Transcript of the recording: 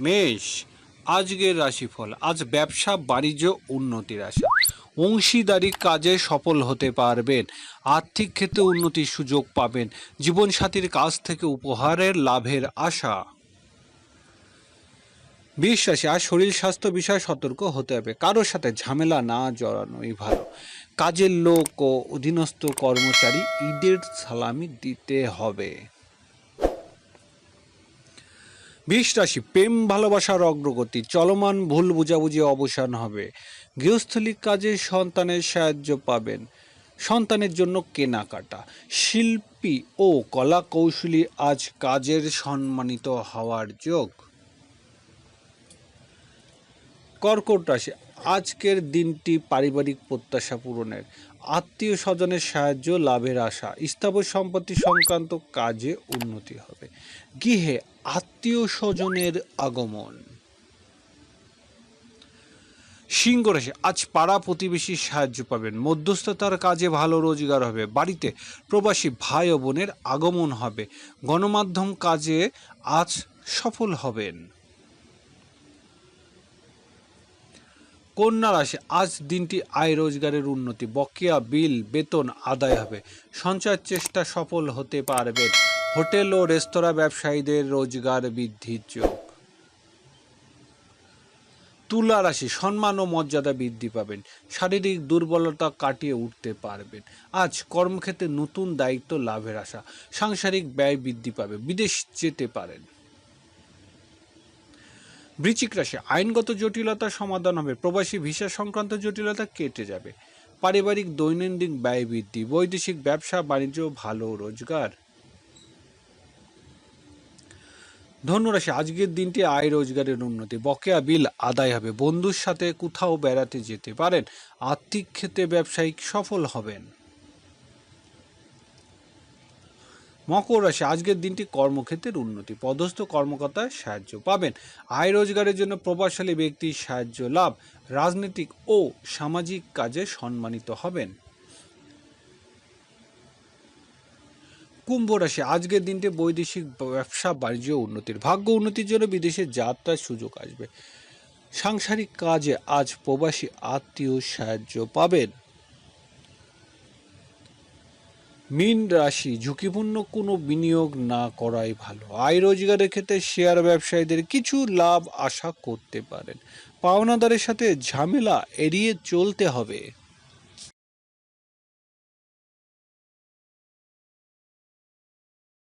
মেষ, আজকের রাশিফল, আজ ব্যবসা, বাণিজ্য, উন্নতির আশা। অংশীদারি কাজে সফল হতে পারবেন, আর্থিক ক্ষেত্রে উন্নতির সুযোগ পাবেন, জীবনসাথীর কাছ থেকে উপহারের লাভের আশা। বিশ্বাসী আর শরীর, স্বাস্থ্য বিষয়ে সতর্ক হতে হবে, কারোর সাথে ঝামেলা না জড়ানোই ভালো। কাজের লোক ও অধীনস্থ কর্মচারী ঈদের সালামি দিতে হবে। বিষ রাশি, প্রেম, ভালোবাসার অগ্রগতি, চলমান ভুল বুঝাবুঝি অবসান হবে। গৃহস্থলিক কাজে সন্তানের সাহায্য পাবেন। সন্তানের জন্য কেনাকাটা, শিল্পী ও কলা কৌশলী আজ কাজের সম্মানিত হওয়ার যোগ। কর্কট রাশি, আজকের দিনটি পারিবারিক প্রত্যাশা পূরণের। আত্মীয় স্বজনের সাহায্য, লাভের আশা, স্থাবর সম্পত্তি সংক্রান্ত কাজে উন্নতি হবে। গৃহে আত্মীয় স্বজনের আগমন। সিংহ রাশি, আজ পাড়া প্রতিবেশীর সাহায্য পাবেন। মধ্যস্থতার কাজে ভালো রোজগার হবে। বাড়িতে প্রবাসী ভাই ও বোনের আগমন হবে। গণমাধ্যম কাজে আজ সফল হবেন। কন্যা রাশি, আজ দিনটি আয় রোজগারের উন্নতি। বকেয়া বিল, বেতন আদায় হবে। সঞ্চয়ের চেষ্টা সফল হতে পারবেন। হোটেল ও রেস্তোরাঁ ব্যবসায়ীদের রোজগার বৃদ্ধির যোগ। তুলা রাশি, সম্মান ও মর্যাদা বৃদ্ধি পাবেন। শারীরিক দুর্বলতা কাটিয়ে উঠতে পারবেন। আজ কর্মক্ষেত্রে নতুন দায়িত্ব লাভের আশা। সাংসারিক ব্যয় বৃদ্ধি পাবে। বিদেশ যেতে পারেন। বৃচিক রাশি, আইনগত জটিলতা সমাধান হবে। প্রবাসী ভিসা সংক্রান্ত জটিলতা কেটে যাবে। পারিবারিক দৈনন্দিন ব্যয় বৃদ্ধি। বৈদেশিক ব্যবসা বাণিজ্য ভালো রোজগার। ধনুরাশি আজকের দিনটি আয় রোজগারের উন্নতি। বকেয়া বিল আদায় হবে। বন্ধুর সাথে কোথাও বেড়াতে যেতে পারেন। আর্থিক ক্ষেত্রে ব্যবসায়িক সফল হবেন। মকর রাশি, আজকের দিনটি কর্মক্ষেত্রের উন্নতি। পদস্থ কর্মকর্তার সাহায্য পাবেন। আয় রোজগারের জন্য প্রভাবশালী ব্যক্তির সাহায্য লাভ। রাজনৈতিক ও সামাজিক কাজে সম্মানিত হবেন। কুম্ভ রাশি আজকের দিনটি বৈদেশিক ব্যবসা, বাণিজ্য উন্নতির ভাগ্য উন্নতির জন্য বিদেশে যাত্রার সুযোগ আসবে। সাংসারিক কাজে আজ প্রবাসী আত্মীয় সাহায্য পাবেন। মীন রাশি, ঝুঁকিপূর্ণ কোনো বিনিয়োগ না করাই ভালো। আয় রোজগারের ক্ষেত্রে শেয়ার ব্যবসায়ীদের কিছু লাভ আশা করতে পারেন। পাওনাদারের সাথে ঝামেলা এড়িয়ে চলতে হবে।